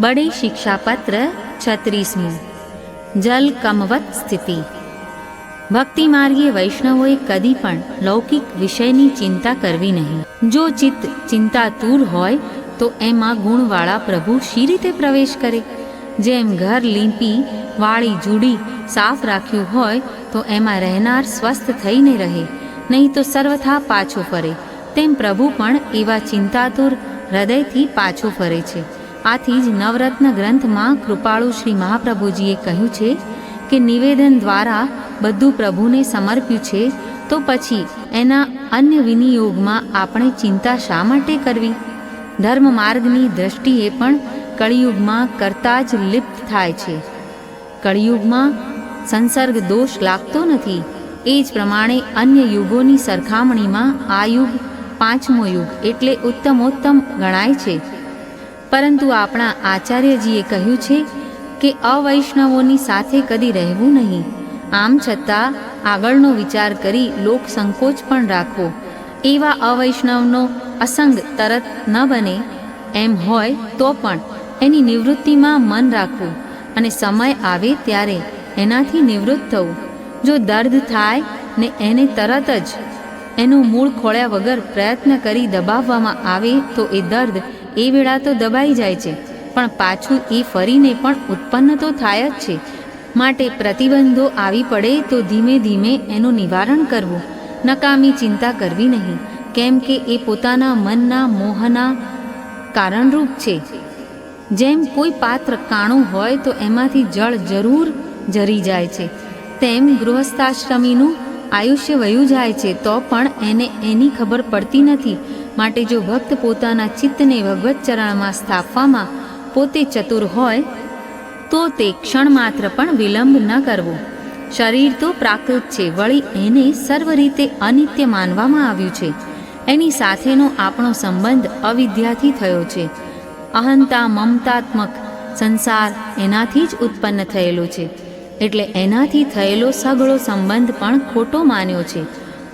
બડે શિક્ષાપત્ર છત્રીસમું જલ કમવત સ્થિતિ ભક્તિ માર્ગીય વૈષ્ણવોએ કદી પણ લૌકિક વિષયની ચિંતા કરવી નહીં જો ચિત્ત ચિંતાતુર હોય તો એમાં ગુણવાળા પ્રભુ શી રીતે પ્રવેશ કરે જેમ ઘર લીંપી વાળી જુડી સાફ રાખ્યું હોય તો એમાં રહેનાર સ્વસ્થ થઈને રહે નહીં તો સર્વથા પાછો ફરે તેમ પ્રભુ પણ એવા ચિંતાતુર હૃદયથી પાછો ફરે છે। આથી જ નવરત્ન ગ્રંથમાં કૃપાળુ શ્રી મહાપ્રભુજીએ કહ્યું છે કે નિવેદન દ્વારા બધું પ્રભુને સમર્પ્યું છે, તો પછી એના અન્ય વિનિયોગમાં આપણે ચિંતા શા માટે કરવી? ધર્મ માર્ગની દ્રષ્ટિએ પણ કળિયુગમાં કરતા જ લિપ્ત થાય છે. કળિયુગમાં સંસર્ગ દોષ લાગતો નથી. એ જ પ્રમાણે અન્ય યુગોની સરખામણીમાં આ યુગ પાંચમો યુગ એટલે ઉત્તમોત્તમ ગણાય છે. પરંતુ આપણા આચાર્યજીએ કહ્યું છે કે અવૈષ્ણવોની સાથે કદી રહેવું નહીં. આમ છતાં આગળનો વિચાર કરી લોક સંકોચ પણ રાખવો. એવા અવૈષ્ણવનો અસંગ તરત ન બને. એમ હોય તો પણ એની નિવૃત્તિમાં મન રાખવું અને સમય આવે ત્યારે એનાથી નિવૃત્ત થવું. જો દર્દ થાય ને એને તરત જ એનું મૂળ ખોળ્યા વગર પ્રયત્ન કરી દબાવવામાં આવે તો એ દર્દ એ વેળા તો દબાઈ જાય છે, પણ પાછું એ ફરીને પણ ઉત્પન્ન તો થાય જ છે. માટે પ્રતિબંધો આવી પડે તો ધીમે ધીમે એનું નિવારણ કરવું. નકામી ચિંતા કરવી નહીં, કેમ કે એ પોતાના મનના મોહના કારણરૂપ છે. જેમ કોઈ પાત્ર કાણું હોય તો એમાંથી જળ જરૂર જરી જાય છે. તેમ ગૃહસ્થાશ્રમીનું આયુષ્ય વયું જાય છે, તો પણ એને એની ખબર પડતી નથી. માટે જો ભક્ત પોતાના ચિત્તને ભગવત ચરણમાં સ્થાપવામાં પોતે ચતુર હોય, તો તે ક્ષણ માત્ર પણ વિલંબ ન કરવો. શરીર તો પ્રાકૃત છે, વળી એને સર્વ રીતે અનિત્ય માનવામાં આવ્યું છે. એની સાથેનો આપણો સંબંધ અવિદ્યાથી થયો છે. અહંતા મમતાત્મક સંસાર એનાથી જ ઉત્પન્ન થયેલો છે. એટલે એનાથી થયેલો સઘળો સંબંધ પણ ખોટો માન્યો છે.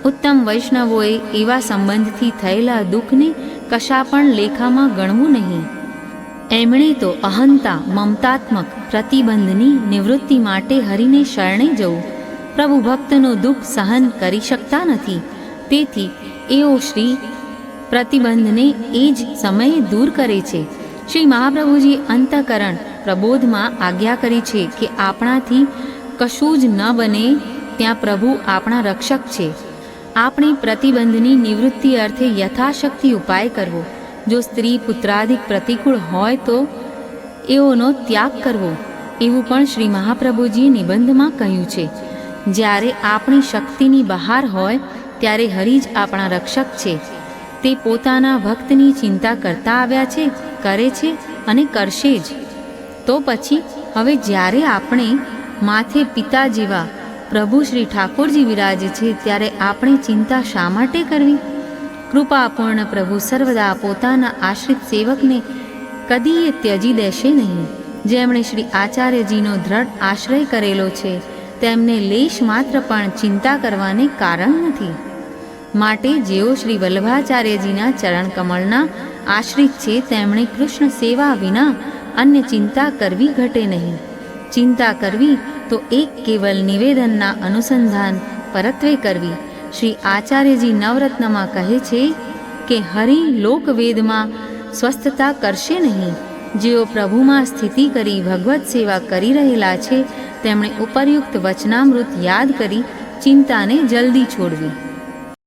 ઉત્તમ વૈષ્ણવોએ એવા સંબંધથી થયેલા દુઃખને કશા પણ લેખામાં ગણવું નહીં. એમણે તો અહંતા, મમતાત્મક, પ્રતિબંધની નિવૃત્તિ માટે હરિને શરણે જવું. પ્રભુ ભક્તનું દુઃખ સહન કરી શકતા નથી. તેથી એઓ શ્રી પ્રતિબંધને એ જ સમયે દૂર કરે છે. શ્રી મહાપ્રભુજી અંતકરણ પ્રબોધમાં આજ્ઞા કરી છે કે આપણાથી કશું જ ન બને, ત્યાં પ્રભુ આપણા રક્ષક છે. આપણે પ્રતિબંધની નિવૃત્તિ અર્થે યથાશક્તિ ઉપાય કરવો. જો સ્ત્રી પુત્રાધિક પ્રતિકૂળ હોય તો એઓનો ત્યાગ કરવો. એવું પણ શ્રી મહાપ્રભુજીએ નિબંધમાં કહ્યું છે. જ્યારે આપણી શક્તિની બહાર હોય, ત્યારે હરિ જ આપણા રક્ષક છે. તે પોતાના ભક્તની ચિંતા કરતા આવ્યા છે, કરે છે અને કરશે જ. તો પછી હવે જ્યારે આપણે માથે પિતા જેવા પ્રભુ શ્રી ઠાકોરજી વિરાજે છે, ત્યારે આપણે ચિંતા શા માટે કરવી? કૃપાપૂર્ણ પ્રભુ, સર્વદા પોતાના આશ્રિત સેવકને કદીએ ત્યજી દેશે નહીં. જેમણે શ્રી આચાર્યજીનો દ્રઢ આશ્રય કરેલો છે, તેમને લેશ માત્ર પણ ચિંતા કરવાને કારણ નથી. માટે જેઓ શ્રી વલ્લભાચાર્યજીના ચરણ કમળના આશ્રિત છે, તેમણે કૃષ્ણ સેવા વિના અન્ય ચિંતા કરવી ઘટે નહીં. ચિંતા કરવી તો એક કેવલ નિવેદનના અનુસંધાન પરત્વે કરવી. શ્રી આચાર્યજી નવરત્નમાં કહે છે કે, હરિ લોકવેદમાં સ્વસ્થતા કરશે નહીં. જેઓ પ્રભુમાં સ્થિતિ કરી ભગવત સેવા કરી રહેલા છે, તેમણે ઉપરયુક્ત વચનામૃત યાદ કરી ચિંતાને જલ્દી છોડવી.